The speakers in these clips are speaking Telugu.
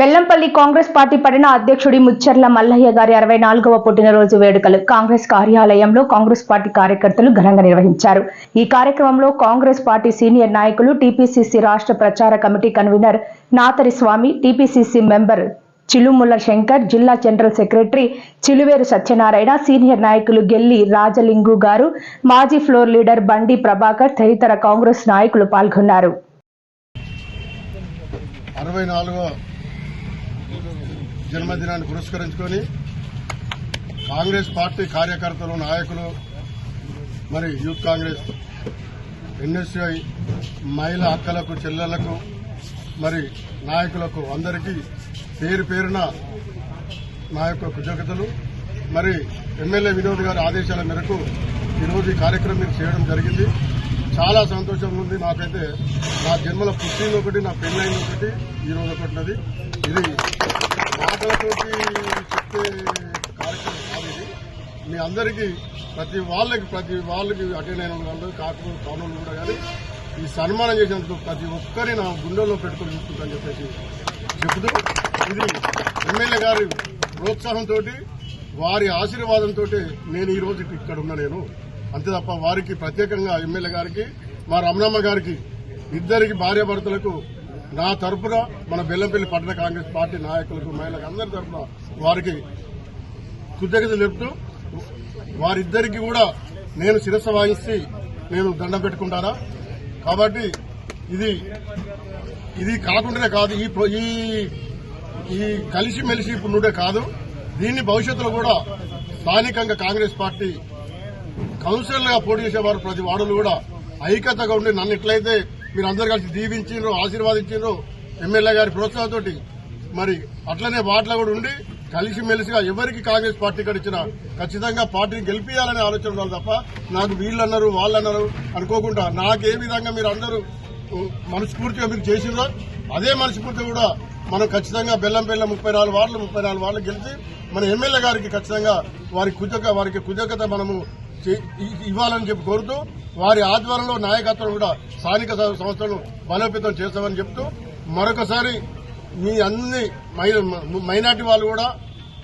బెల్లంపల్లి కాంగ్రెస్ పార్టీ పడిన అధ్యక్షుడి ముచ్చర్ల మల్లయ్య గారి అరవై నాలుగవ పుట్టినరోజు వేడుకలు కాంగ్రెస్ కార్యాలయంలో కాంగ్రెస్ పార్టీ కార్యకర్తలు ఘనంగా నిర్వహించారు. ఈ కార్యక్రమంలో కాంగ్రెస్ పార్టీ సీనియర్ నాయకులు టీపీసీసీ రాష్ట్ర ప్రచార committee convener Nathari Swamy TPCC member Chilumula Shankar జిల్లా general secretary Chiluveru Satyanarayana senior నాయకులు గెల్లి రాజలింగు గారు మాజీ ఫ్లోర్ లీడర్ బండి ప్రభాకర్ తదితర కాంగ్రెస్ నాయకులు పాల్గొన్నారు. అరవై జన్మదినాన్ని పురస్కరించుకొని కాంగ్రెస్ పార్టీ కార్యకర్తలు నాయకులు మరి యూత్ కాంగ్రెస్ ఎన్ఎస్ఐ మహిళా అక్కలకు చెల్లెళ్ళకు మరి నాయకులకు అందరికీ పేరు పేరున నా యొక్క కృతజ్ఞతలు. మరి ఎమ్మెల్యే వినోద్ గారి ఆదేశాల మేరకు ఈరోజు ఈ కార్యక్రమం మీరు చేయడం జరిగింది. చాలా సంతోషంగా ఉంది నాకైతే నా జన్మల పుట్టింది ఒకటి నా పెళ్ళైంది ఒకటి ఈ రోజు ఒకటి ఉన్నది. ఇది మాటలతోటి చెప్పే కార్యక్రమం కాదు ఇది. మీ అందరికీ ప్రతి వాళ్ళకి ప్రతి వాళ్ళకి అటెండ్ అయిన వాళ్ళు కాకుండా కానూలు కూడా కానీ ఈ సన్మానం చేసినందుకు ప్రతి ఒక్కరి నా గుండెల్లో పెట్టుకుని చూసుకుంటాను చెప్పేసి చెబుతూ ఇది ఎమ్మెల్యే గారి ప్రోత్సాహంతో వారి ఆశీర్వాదంతో నేను ఈరోజు ఇక్కడ ఉన్నా నేను. అంతే తప్ప వారికి ప్రత్యేకంగా ఎమ్మెల్యే గారికి మా రమణమ్మ గారికి ఇద్దరికి భార్యాభర్తలకు నా తరపున మన బెల్లంపల్లి పట్టణ కాంగ్రెస్ పార్టీ నాయకులకు మహిళలకు అందరి తరపున వారికి కృతజ్ఞతలు చెప్తూ వారిద్దరికి కూడా నేను శిరస్సు వాయిస్తే నేను దండం పెట్టుకుంటానా? కాబట్టి ఇది ఇది కాకుండానే కాదు ఈ ఈ ఈ కలిసి మెలిసి ఇప్పుడు కాదు. దీన్ని భవిష్యత్తులో కూడా స్థానికంగా కాంగ్రెస్ పార్టీ కౌన్సిలర్గా పోటీ చేసేవారు ప్రతి వార్డులు కూడా ఐక్యతగా ఉండి నన్ను ఎట్లయితే మీరు అందరు కలిసి దీవించిండ్రు ఆశీర్వాదించిండ్రు ఎమ్మెల్యే గారి ప్రోత్సాహంతో మరి అట్లనే వాటిలో కూడా ఉండి కలిసి మెలిసిగా ఎవరికి కాంగ్రెస్ పార్టీ కడిచినా ఖచ్చితంగా పార్టీని గెలిపించాలనే ఆలోచన ఉండాలి తప్ప నాకు వీళ్ళన్నారు వాళ్ళన్నారు అనుకోకుండా నాకు ఏ విధంగా మీరు అందరూ మనస్ఫూర్తిగా మీరు చేసిందో అదే మనస్ఫూర్తి కూడా మనం ఖచ్చితంగా బెల్లం బెల్లం ముప్పై నాలుగు వార్డులు ముప్పై నాలుగు వార్డులు గెలిచి మన ఎమ్మెల్యే గారికి ఖచ్చితంగా వారి కృతజ్ఞ వారికి కృతజ్ఞత మనము ఇవ్వాలని చెప్పి కోరుతూ వారి ఆధ్వర్యంలో నాయకత్వం కూడా స్థానిక సంస్థలు బలోపేతం చేస్తామని చెప్తూ మరొకసారి మీ అన్ని మై- మైనార్టీ వాళ్ళు కూడా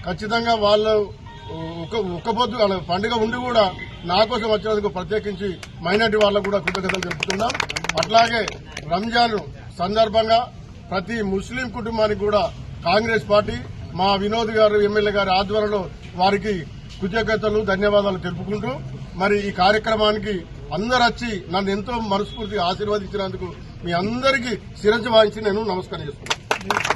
ఖచ్చితంగా వాళ్ళు ఒక ఒక్క పొద్దు పండుగ ఉండి కూడా నా కోసం వచ్చినందుకు ప్రత్యేకించి మైనార్టీ వాళ్ళకు కూడా కృతజ్ఞతలు తెలుపుతున్నాం. అట్లాగే రంజాన్ సందర్భంగా ప్రతి ముస్లిం కుటుంబానికి కూడా కాంగ్రెస్ పార్టీ మా వినోద్ గారు ఎమ్మెల్యే గారి ఆధ్వర్యంలో వారికి కృతజ్ఞతలు ధన్యవాదాలు తెలుపుకుంటూ మరి ఈ కార్యక్రమానికి అందరు వచ్చి నన్ను ఎంతో మనస్ఫూర్తిగా ఆశీర్వదించినందుకు మీ అందరికీ శిరస్సు వాయించి నేను నమస్కారం చేస్తున్నాను.